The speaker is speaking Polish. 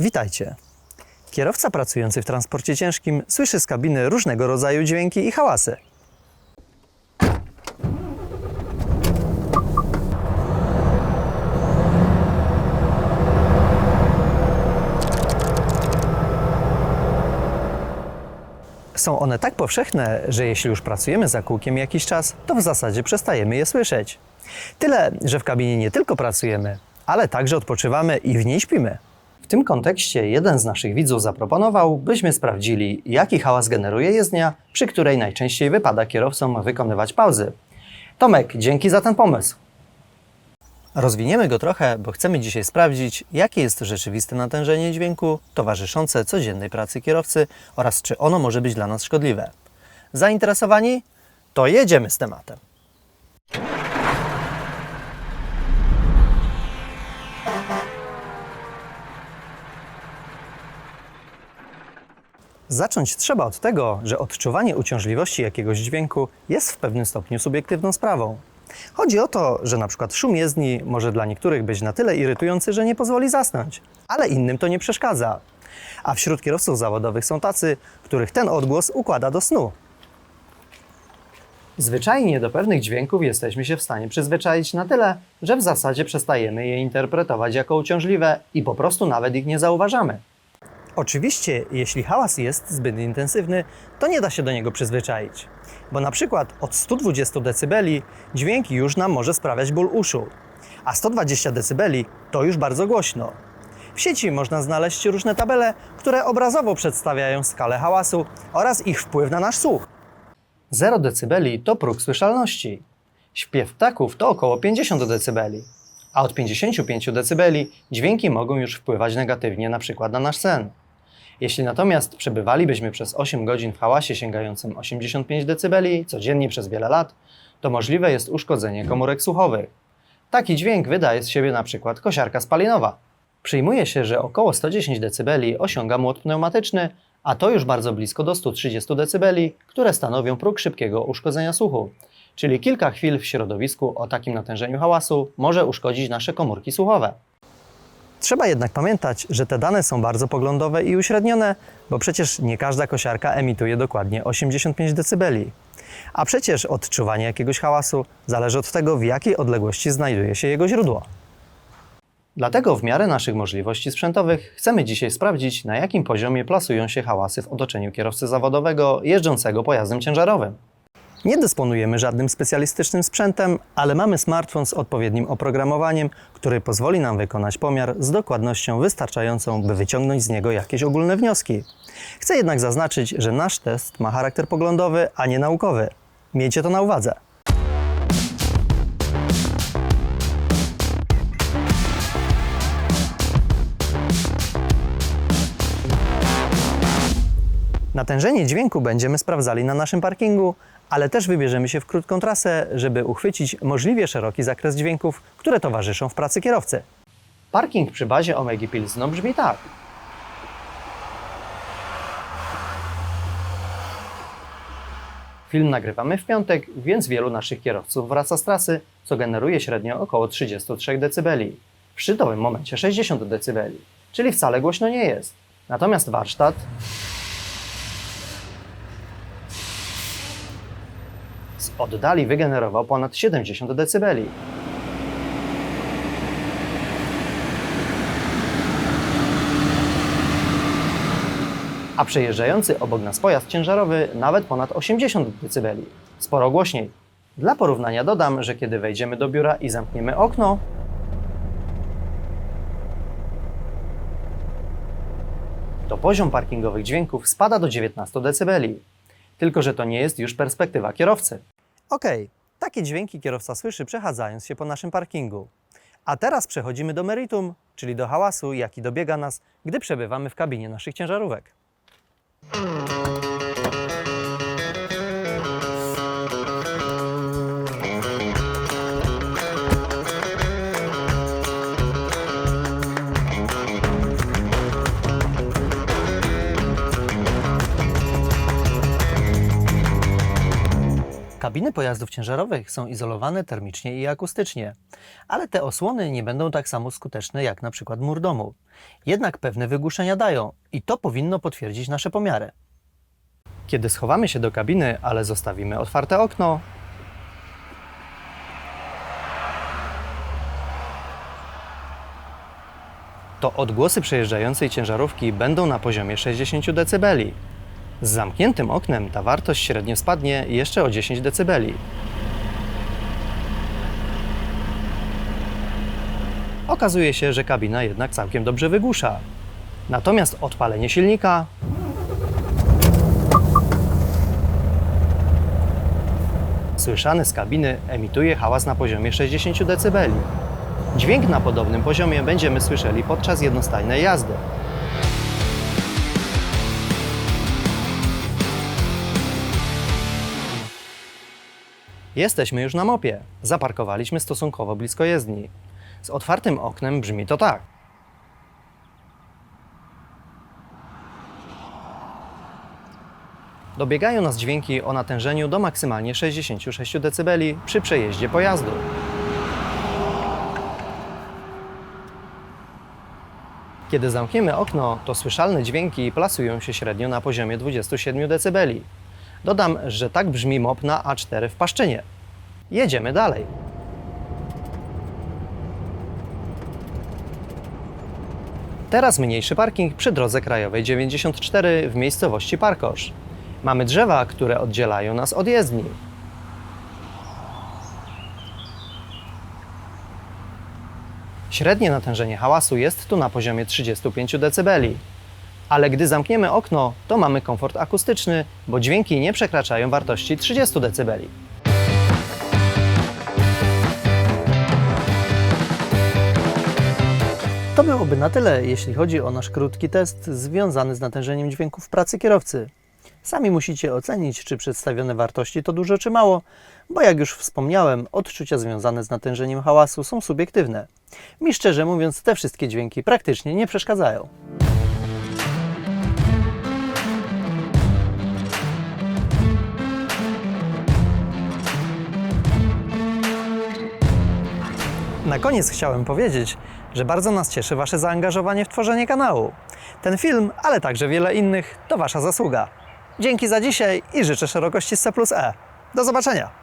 Witajcie. Kierowca pracujący w transporcie ciężkim słyszy z kabiny różnego rodzaju dźwięki i hałasy. Są one tak powszechne, że jeśli już pracujemy za kółkiem jakiś czas, to w zasadzie przestajemy je słyszeć. Tyle, że w kabinie nie tylko pracujemy, ale także odpoczywamy i w niej śpimy. Tym kontekście jeden z naszych widzów zaproponował, byśmy sprawdzili, jaki hałas generuje jezdnia, przy której najczęściej wypada kierowcom wykonywać pauzy. Tomek, dzięki za ten pomysł. Rozwiniemy go trochę, bo chcemy dzisiaj sprawdzić, jakie jest rzeczywiste natężenie dźwięku towarzyszące codziennej pracy kierowcy oraz czy ono może być dla nas szkodliwe. Zainteresowani? To jedziemy z tematem. Zacząć trzeba od tego, że odczuwanie uciążliwości jakiegoś dźwięku jest w pewnym stopniu subiektywną sprawą. Chodzi o to, że na przykład szum jezdni może dla niektórych być na tyle irytujący, że nie pozwoli zasnąć, ale innym to nie przeszkadza. A wśród kierowców zawodowych są tacy, których ten odgłos układa do snu. Zwyczajnie do pewnych dźwięków jesteśmy się w stanie przyzwyczaić na tyle, że w zasadzie przestajemy je interpretować jako uciążliwe i po prostu nawet ich nie zauważamy. Oczywiście, jeśli hałas jest zbyt intensywny, to nie da się do niego przyzwyczaić. Bo na przykład od 120 dB dźwięk już nam może sprawiać ból uszu, a 120 dB to już bardzo głośno. W sieci można znaleźć różne tabele, które obrazowo przedstawiają skalę hałasu oraz ich wpływ na nasz słuch. 0 dB to próg słyszalności. Śpiew ptaków to około 50 dB, a od 55 dB dźwięki mogą już wpływać negatywnie na przykład na nasz sen. Jeśli natomiast przebywalibyśmy przez 8 godzin w hałasie sięgającym 85 dB codziennie przez wiele lat, to możliwe jest uszkodzenie komórek słuchowych. Taki dźwięk wydaje z siebie na przykład kosiarka spalinowa. Przyjmuje się, że około 110 dB osiąga młot pneumatyczny, a to już bardzo blisko do 130 dB, które stanowią próg szybkiego uszkodzenia słuchu. Czyli kilka chwil w środowisku o takim natężeniu hałasu może uszkodzić nasze komórki słuchowe. Trzeba jednak pamiętać, że te dane są bardzo poglądowe i uśrednione, bo przecież nie każda kosiarka emituje dokładnie 85 dB. A przecież odczuwanie jakiegoś hałasu zależy od tego, w jakiej odległości znajduje się jego źródło. Dlatego w miarę naszych możliwości sprzętowych chcemy dzisiaj sprawdzić, na jakim poziomie plasują się hałasy w otoczeniu kierowcy zawodowego jeżdżącego pojazdem ciężarowym. Nie dysponujemy żadnym specjalistycznym sprzętem, ale mamy smartfon z odpowiednim oprogramowaniem, który pozwoli nam wykonać pomiar z dokładnością wystarczającą, by wyciągnąć z niego jakieś ogólne wnioski. Chcę jednak zaznaczyć, że nasz test ma charakter poglądowy, a nie naukowy. Miejcie to na uwadze. Natężenie dźwięku będziemy sprawdzali na naszym parkingu, ale też wybierzemy się w krótką trasę, żeby uchwycić możliwie szeroki zakres dźwięków, które towarzyszą w pracy kierowcy. Parking przy bazie Omegi Pilsno brzmi tak. Film nagrywamy w piątek, więc wielu naszych kierowców wraca z trasy, co generuje średnio około 33 dB. W szczytowym momencie 60 dB, czyli wcale głośno nie jest. Natomiast warsztat z oddali wygenerował ponad 70 dB. A przejeżdżający obok nas pojazd ciężarowy nawet ponad 80 dB. Sporo głośniej. Dla porównania dodam, że kiedy wejdziemy do biura i zamkniemy okno, to poziom parkingowych dźwięków spada do 19 dB. Tylko, że to nie jest już perspektywa kierowcy. Okej, takie dźwięki kierowca słyszy przechadzając się po naszym parkingu. A teraz przechodzimy do meritum, czyli do hałasu, jaki dobiega nas, gdy przebywamy w kabinie naszych ciężarówek. Kabiny pojazdów ciężarowych są izolowane termicznie i akustycznie, ale te osłony nie będą tak samo skuteczne jak na przykład mur domu. Jednak pewne wygłuszenia dają i to powinno potwierdzić nasze pomiary. Kiedy schowamy się do kabiny, ale zostawimy otwarte okno, to odgłosy przejeżdżającej ciężarówki będą na poziomie 60 dB. Z zamkniętym oknem ta wartość średnio spadnie jeszcze o 10 dB. Okazuje się, że kabina jednak całkiem dobrze wygłusza. Natomiast odpalenie silnika słyszany z kabiny emituje hałas na poziomie 60 dB. Dźwięk na podobnym poziomie będziemy słyszeli podczas jednostajnej jazdy. Jesteśmy już na mopie. Zaparkowaliśmy stosunkowo blisko jezdni. Z otwartym oknem brzmi to tak. Dobiegają nas dźwięki o natężeniu do maksymalnie 66 dB przy przejeździe pojazdu. Kiedy zamkniemy okno, to słyszalne dźwięki plasują się średnio na poziomie 27 dB. Dodam, że tak brzmi mop na A4 w Paszczynie. Jedziemy dalej. Teraz mniejszy parking przy drodze krajowej 94 w miejscowości Parkosz. Mamy drzewa, które oddzielają nas od jezdni. Średnie natężenie hałasu jest tu na poziomie 35 dB. Ale gdy zamkniemy okno, to mamy komfort akustyczny, bo dźwięki nie przekraczają wartości 30 dB. To byłoby na tyle, jeśli chodzi o nasz krótki test związany z natężeniem dźwięków pracy kierowcy. Sami musicie ocenić, czy przedstawione wartości to dużo czy mało, bo jak już wspomniałem, odczucia związane z natężeniem hałasu są subiektywne. Mi szczerze mówiąc, te wszystkie dźwięki praktycznie nie przeszkadzają. Na koniec chciałem powiedzieć, że bardzo nas cieszy Wasze zaangażowanie w tworzenie kanału. Ten film, ale także wiele innych, to Wasza zasługa. Dzięki za dzisiaj i życzę szerokości C plus E. Do zobaczenia!